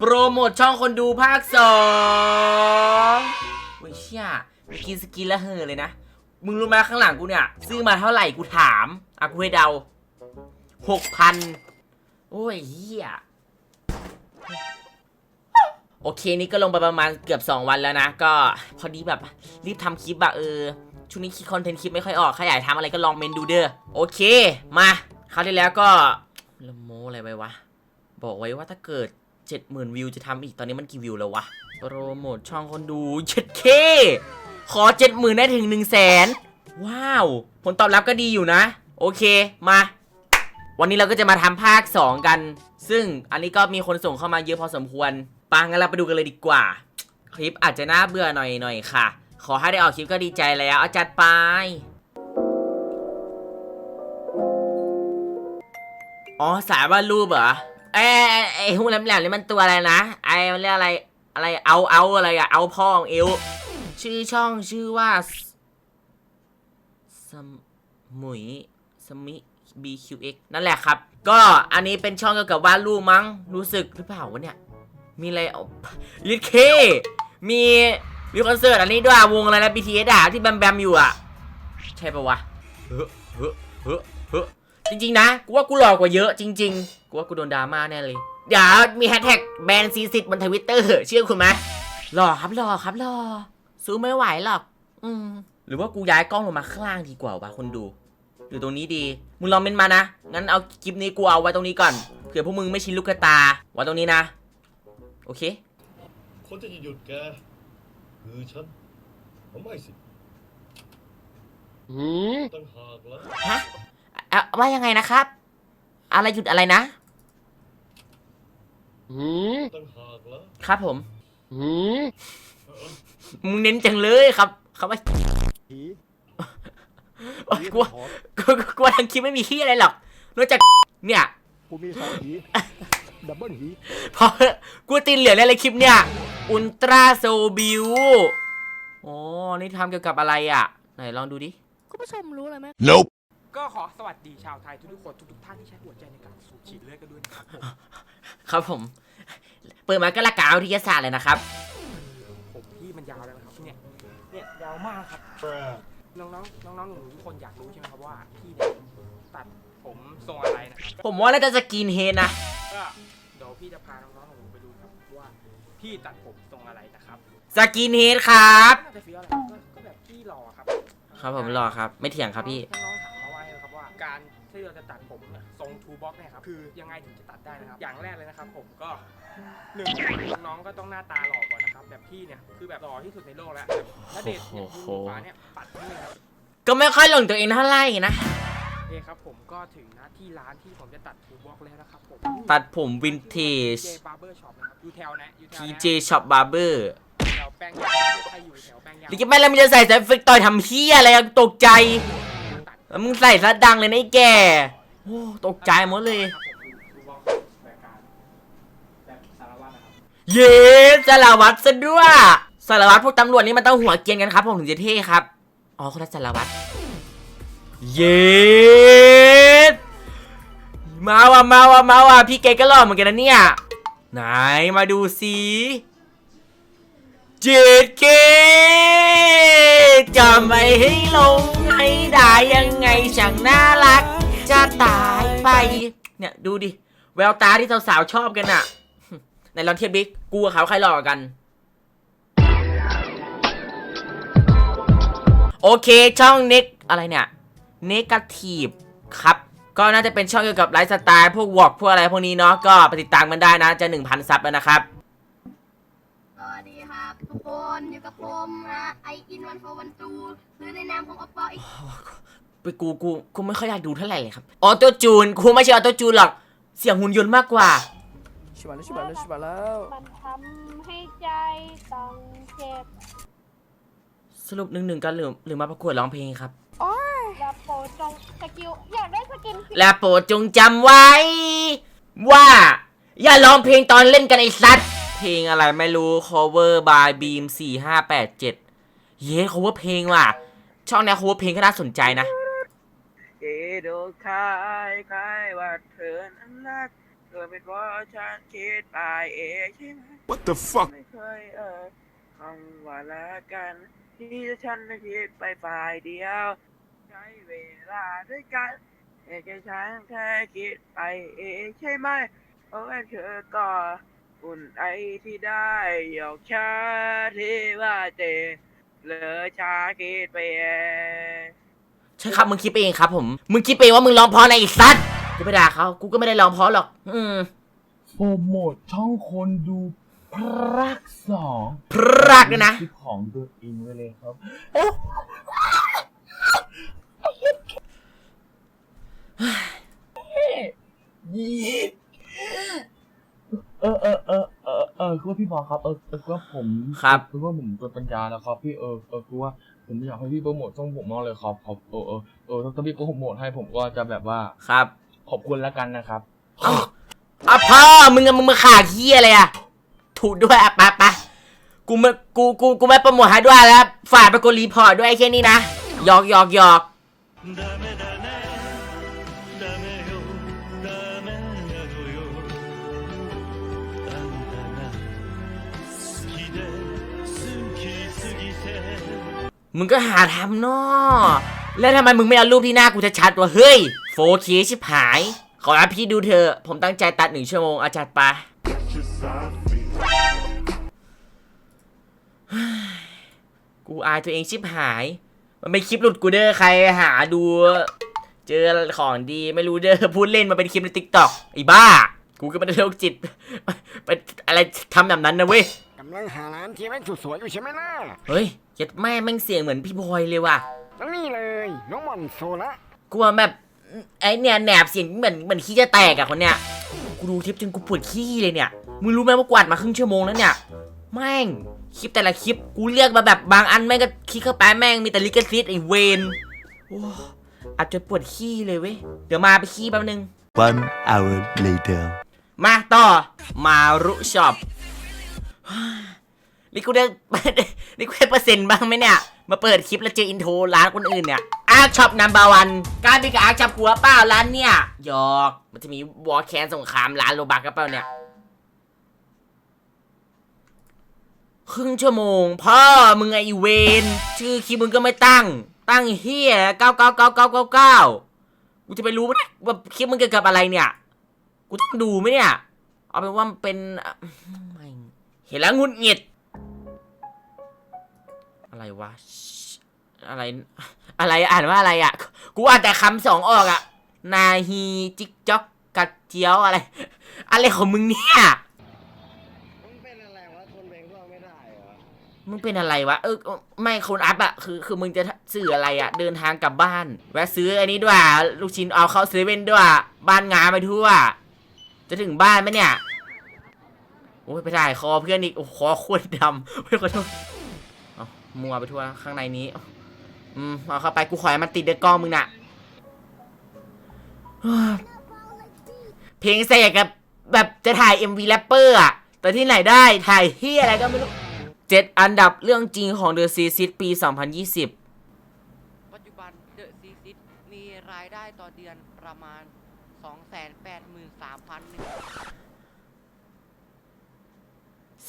โปรโมทช่องคนดูภาคสองโอ้ยเชี่ยมีกินสกินแล้วเฮอเลยนะ มึงรู้ไหมข้างหลังกูเนี่ย ซื้อมาเท่าไหร่กูถาม อะกูให้เดาหกพันโอ้ยเฮียโอเคนี่ก็ลงไปประมาณเกือบ 2 วันแล้วนะ ก็พอดีแบบรีบทำคลิปอะเออช่วงนี้คิดคอนเทนต์คลิปไม่ค่อยออกใครอยากทำอะไรก็ลองเมนดูเด้อโอเค มาคราวที่แล้วก็ละโมอะไรไปวะ บอกไว้ว่าถ้าเกิด 70,000 วิวจะทำอีกตอนนี้มันกี่วิวแล้ววะ โปรโมทช่องคนดู 7K ขอ 70,000 ได้ถึง 1 0 0 0 0แสนว้าว ผลตอบรับก็ดีอยู่นะ โอเคมา วันนี้เราก็จะมาทำภาค 2 กัน ซึ่งอันนี้ก็มีคนส่งเข้ามาเยอะพอสมควรปังงั้นเราไปดูกันเลยดีกว่า คลิปอาจจะน่าเบื่อหน่อยหน่อยค่ะ ขอให้ได้ออกคลิปก็ดีใจแล้วเอาจัดไปอ๋อสายว่ารูปเหรอ ไอ้ไอ้หูแหลมๆนี่มันตัวอะไรนะ ไอ้มันเรียกอะไรอะไรเอาเอาอะไรอะเอาพ่อของเอวชื่อช่องชื่อว่าสมุยสมิ BQX นั่นแหละครับ ก็อันนี้เป็นช่องเกี่ยวกับวาดรูปมั้งรู้สึกหรือเปล่าวะเนี่ย มีอะไรเอาลิเค มีมีคอนเสิร์ตอันนี้ด้วยวงอะไรนะ BTS อะที่แบมแบมอยู่อะ ใช่ปะวะเฮ้อเฮ้อเฮ้อเฮ้อ จริงๆนะ กูว่ากูหลอกกว่าเยอะจริง ๆ กูว่ากูโดนดราม่าแน่เลย เดี๋ยวมีแฮชแท็กแบนซีซิตบนทวิตเตอร์เชื่อคุณไหมหล่อครับหล่อครับหล่อสู้ไม่ไหวหรอก อืม หรือว่ากูย้ายกล้องลงมาข้างล่างดีกว่าวะคนดูหรือตรงนี้ดี มึงลองเมนมานะ งั้นเอาคลิปนี้กูเอาไว้ตรงนี้ก่อน เผื่อพวกมึงไม่ชินลูกกระตา ไว้ตรงนี้นะ โอเค คนที่จะหยุดแกคือฉันผมไม่สิหืมตั้งหากแล้วฮะเอ่อว่ายังไงนะครับ อะไรหยุดอะไรนะ หืมตั้งหากแล้วครับผม หืมมึงเน้นจังเลยครับคำว่าผีโอ๊ยกลัวกลัวกลัวทางคลิปไม่มีขี้อะไรหรอกนอกจากเนี่ย กูมีสองผีดับเบิลผีพอกูตีนเหลืองเลยเลยคลิปเนี่ย อุลตราโซบิวโอ้นี่ทำเกี่ยวกับอะไรอะ ไหนลองดูดิ คุณผู้ชมรู้เลยไหม Nope. ก็ขอสวัสดีชาวไทยทุกๆคนทุกๆท่านที่ใช้หัวใจในการสูบฉีดเลือดกันด้วยนะครับผมครับผม เปิดมาก็ละกาวิทยาศาสตร์เลยนะครับ ผมพี่มันยาวแล้วนะครับเนี่ยเนี่ยยาวมากครับ น้องๆน้องๆหนูๆทุกคนอยากรู้ใช่ไหมครับว่าพี่เนี่ยตัดผมทรงอะไรนะครับผมว่าน่าจะสกินเฮดนะ ก็เดี๋ยวพี่จะพาน้องๆหนูๆไปดูครับว่าพี่ตัดผมทรงอะไรนะครับสกินเฮดครับ น่าจะฟีลอะไรครับก็ก็แบบพี่หล่อครับครับผมรอครับ ไม่เถียงครับพี่ น้อง ที่เราจะตัดผมเนี่ยทรงทูบ็อกเนี่ยครับคือยังไงถึงจะตัดได้นะครับ อย่างแรกเลยนะครับ ผมก็หนึ่งน้องๆก็ต้องหน้าตาหล่อก่อนนะครับ แบบพี่เนี่ยคือแบบหล่อที่สุดในโลกแล้วถ้าเดชเนี่ยยืนอยู่ขวาเนี่ยปัดนิดนึงครับก็ไม่ค่อยหลงตัวเองเท่าไหร่นะโอเคครับผมก็ถึงหน้าที่ร้านที่ผมจะตัดทูบ็อกแล้วนะครับผมตัดผมวินเทจเจบาร์เบอร์ช็อปนะครับอยู่แถวนะอยู่แถวนะ PJ Shop Barber แถวแป้งยางใครอยู่แถวแป้งยางหรือจะไม่แล้วมึงจะใส่สายเฟกต่อยทำเฮียอะไรอะตกใจตัด แล้วมึงใส่ซะดังเลยนะไอ้แกโอ้ตกใจหมดเลยครับผมทูบ็อกแบบการแบบสารวัตรนะครับเย้สารวัตรซะด้วยสารวัตรพวกตำรวจนี่มันต้องหัวเกรียนกันครับผมถึงจะเท่ครับ อ๋อคนละสารวัตร เย้มาว่ะมาว่ะมาว่ะพี่เกก็หล่อเหมือนกันนะเนี่ย ไหนมาดูสิเจ็ดเคจะไม่ให้ลงให้ได้ยังไงช่างน่ารัก จะตายไป เนี่ยดูดิ แววตาที่สาวๆชอบกันอะไหนลองเทียบดิกูกับเขาใครหล่อกว่ากัน โอเคช่องเน็กอะไรเนี่ยเนกาทีฟครับ ก็น่าจะเป็นช่องเกี่ยวกับไลฟ์สไตล์พวกวอกพวกอะไรพวกนี้เนาะก็ไปติดตามกันได้นะจะ 1,000 ซับแล้วนะครับ สวัสดีครับ ทุกค นอยู่กับผมนะไออินวันโฟวันตูหรือในนามของอปออีกไปกูกูกูไม่ค่อยอยากดูเท่าไหร่เลยครับออโต้จูนกูไม่ใช่ออโต้จูนหรอกเสียงหุ่นยนต์มากกว่าชิบะแล้วชิบะแล้วชิบะแล้วมันทำให้ใจต้องเจ็บสรุปหนึ่งหนึ่งกันหรือหรือมาประกวดร้องเพลงครับและโปรดจงสกิลอยากได้สกินและโปรดจงจำไว้ ว่า อย่าร้องเพลงตอนเล่นกันไอ้สัตว์ เพลงอะไรไม่รู้ cover by beam 4587 เย้ cover เพลงว่ะ ช่องเนี้ย cover เพลงก็น่าสนใจนะ เอโดคายคายว่าเธอนั้นรักเธอเป็นเพราะฉันคิดไปเองใช่ไหม What the fuck ไม่เคยเอ่ยคำว่าละกัน ที่ฉันนั้นคิดไปฝ่ายเดียว ใช้เวลาด้วยกันแต่แค่ฉันแค่คิดไปเองใช่ไหมเพราะว่าเธอก็อุ่น ไอที่ได้หยอกชาที่ว่าเจเหลอชาคิดไปเองใช่ครับมึงคิดไปเองครับผม มึงคิดไปเองว่ามึงร้องเพราะอะไรไอีสัตว์กูไปด่าเขากูก็ไม่ได้ร้องเพราะหรอก อืมโปรโมทช่องคนดูพรักสองพรักด้วยนะคลิปของตัวเองไว้เลยครับยีดเออเออเออเออเออคือว่าพี่บอกครับเออเออคือว่าผมครับคือว่าผมตัวปัญญาแล้วครับพี่เออเออคือว่าผมอยากให้พี่โปรโมทช่องผมมากเลยครับครับเออเออเออถ้าพี่โปรโมทให้ผมก็จะแบบว่าครับ ขอบคุณแล้วกันนะครับอะพ่อมึงอะมึงมาขาเคี้ยอะไรอะถูกด้วยอะไปะปะกูไม่กูกูกูไม่โปรโมทให้ด้วยแล้ว ฝากไปกดรีพอร์ตด้วยไอ้แค่นี้นะหยอกหยอกหยอก มึงก็หาทำเนาะแล้วทำไมมึงไม่เอารูปที่หน้ากูชัดๆวะเฮ้ยโฟเคชิบหาย ขอรับพี่ดูเธอ ผมตั้งใจตัดหนึ่งชั่วโมงอาจารย์ปะกูอายตัวเองชิบหาย มันเป็นคลิปหลุดกูเด้อใครหาดู เจอของดีไม่รู้เด้อพูดเล่นมาเป็นคลิปในติ๊กต็อกไอ้บ้า กูก็ไม่ได้โรคจิตไปอะไรทำแบบนั้นนะเว้ยำลังหาร้านที่แม่งสวยๆอยู่ใช่ไหมล่ะเฮ้ยเจ็ดแม่แม่งเสียงเหมือนพี่บอยเลยว่ะแล้วนี่เลยน้องหมอนโซละกลัวแบบไอเนี่ยแหนบเสียงเหมือนเหมือนขี้จะแตกอะคนเนี้ยกูดูคลิปจนกูปวดขี้เลยเนี่ยมึงรู้ไหมว่ากวาดมาครึ่งชั่วโมงแล้วเนี่ยแม่งคลิปแต่ละคลิปกูเลือกมาแบบบางอันแม่งก็คลิกเข้าไปแม่งมีแต่ลิขสิทธิ์ไอเวนโอ้อาจจะปวดขี้เลยเว้ยเดี๋ยวมาไปขี้แป๊บนึง One hour later. มาต่อมารุช็อป นี่กูได้นี่กูได้เปอร์เซ็นต์บ้างไหมเนี่ย มาเปิดคลิปแล้วเจออินโทรร้านคนอื่นเนี่ยอาร์ช็อปนัมเบอร์วันการไปกับอาร์ช็อปกูว่าเปล่าร้านเนี่ยหยอกมันจะมีวอร์แคนสงครามร้านโลบักกับเปล่าเนี่ยครึ่งชั่วโมง พ่อมึงไอเวนชื่อคลิปมึงก็ไม่ตั้ง ตั้งเฮียเก้าเก้าเก้าเก้าเก้าเก้ากูจะไปรู้ไหมว่าคลิปมึงเกี่ยวกับอะไรเนี่ย กูต้องดูไหมเนี่ย เอาเป็นว่าเป็น เห็นแล้วงุนหงิด อะไรวะชิอะไร อะไรอ่านว่าอะไรอะ กูอ่านแต่คำสองออกอะ นาฮีจิกจ๊อกกัดเจียวอะไร อะไรของมึงเนี่ย มึงเป็นอะไรวะคนเบงก็ไม่ได้เหรอมึงเป็นอะไรวะ เออ ไม่คนอัพอะคือ คือมึงจะสื่ออะไรอะเดินทางกลับบ้าน แวะซื้ออันนี้ด้วย ลูกชิ้นเอาเข้าเซเว่นด้วย บ้านงานไปทั่ว จะถึงบ้านไหมเนี่ย โอ้ยไปถ่ายคอเพื่อนอีกโอ้คอโคตรดำเฮ้ยขอโทษเอามัวไปทั่วข้างในนี้อืมเอาเข้าไปกูขอให้มันติดเดกล้องมึงน่ะเพลงเสกกับแบบจะถ่าย MV แรปเปอร์อะแต่ที่ไหนได้ถ่ายเฮียอะไรก็ไม่รู้เจ็ดอันดับเรื่องจริงของ The s e a s i d ปี 2020 ปัจจุบันเดอะซีซิตมีรายได้ต่อเดือนประมาณ 283,000หนึ่ง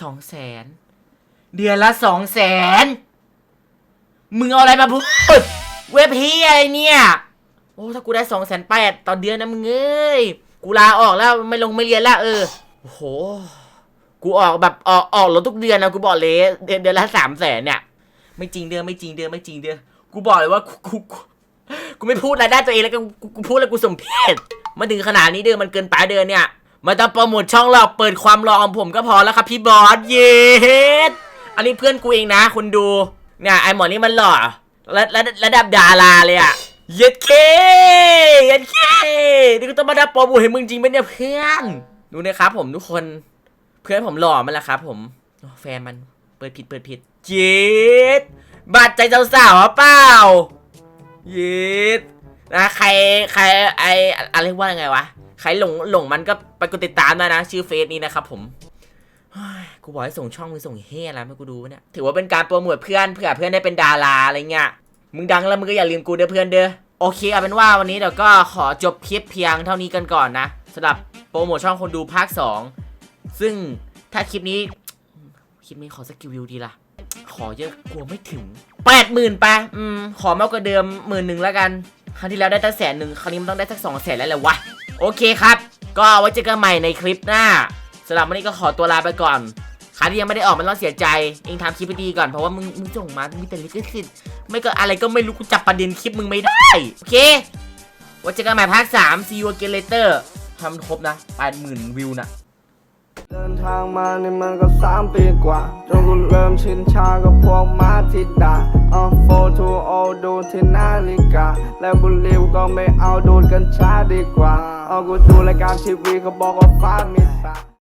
สองแสนเดือนละสองแสนมึงเอาอะไรมาพูด เว็บเฮียอะไรเนี่ย โอ้ถ้ากูได้สองแสนแปดต่อเดือนนะมึงเอ้ย กูลาออกแล้วไม่ลงไม่เรียนแล้วเออโอ้โห กูออกแบบออกออกรถทุกเดือนนะกูบอกเลยเดือนเดือนละสามแสนเนี่ย ไม่จริงเดือนไม่จริงเดือนไม่จริงเดือนกูบอกเลยว่ากูกูกูไม่พูดรายได้ตัวเองแล้วกูกูพูดแล้วกูสมเพศมาถึงขนาดนี้เดือนมันเกินไปเดือนเนี่ย ไมาต้องโปรโมทช่องหรอกเปิดความรอของผมก็พอแล้วครับพี่บอสเย็ดอันนี้เพื่อนกูเองนะคุณดู เนี่ยไอหมอนี่มันหล่อระระระดับดาราเลยอะเย็ดเคเย็ดเคนี่กูต้องมาดับโปรโมทให้มึงจริงไหมเนี่ยเพื่อนดูนะครับผมทุกคนเพื่อนผมหล่อมันแหละครับ ผมแฟนมันเปิดผิดเปิดผิดเย็ดบาดใจสาวๆเปล่าเย็ดนะใครใครไออะไรว่าไงวะ ใครหลงหลงมันก็ไปกดติดตามได้นะ ชื่อเฟซนี้นะครับผมกูบอกให้ส่งช่องมึงส่งเฮียอะไรไมากูดูเนี่ยถือว่าเป็นการโปรโมทเพื่อนเผื่อเพื่อนได้เป็นดาราอะไรเงี้ยมึงดังแล้วมึงก็อย่าลืมกูเด้อเพื่อนเด้อโอเคเอาเป็นว่าวันนี้เดี๋ยวก็ขอจบคลิปเพียงเท่านี้กันก่อนนะสำหรับโปรโมทช่องคนดูภาค 2 ซึ่งถ้าคลิปนี้คลิปนี้ขอสักกี่วิวดีล่ะขอเยอะกลัวไม่ถึง80,000ไปะอืมขอมากกว่าเดิมหมื่นหนึ่งแล้วกัน ครั้งที่แล้วได้ตั้งแสนหนึ่งครั้งนี้มันต้องได้สักสองแสนแล้วแหละวะ โอเคครับ ก็ไว้เจอกันใหม่ในคลิปหน้าสำหรับวันนี้ก็ขอตัวลาไปก่อนใครที่ยังไม่ได้ออกมันต้องเสียใจเองทำคลิปให้ดีก่อนเพราะว่ามึงมึงส่งมามีแต่ลิขสิทธิ์ไม่ก็อะไรก็ไม่รู้กูจับประเด็นคลิปมึงไม่ได้โอเคไว้เจอกันใหม่ภาค3 see you again later ทำครบนะ80,000วิวนะ เดินทางมานี่มันก็สามปีกว่าจนกูเริ่มชินชากับพวกมาทิดาเอาโฟทูโอดูที่นาฬิกา และบุหรี่ก็ไม่เอาดูดกันช้าดีกว่า เอากูดูรายการทีวีเขาบอกว่าฟ้ามีตา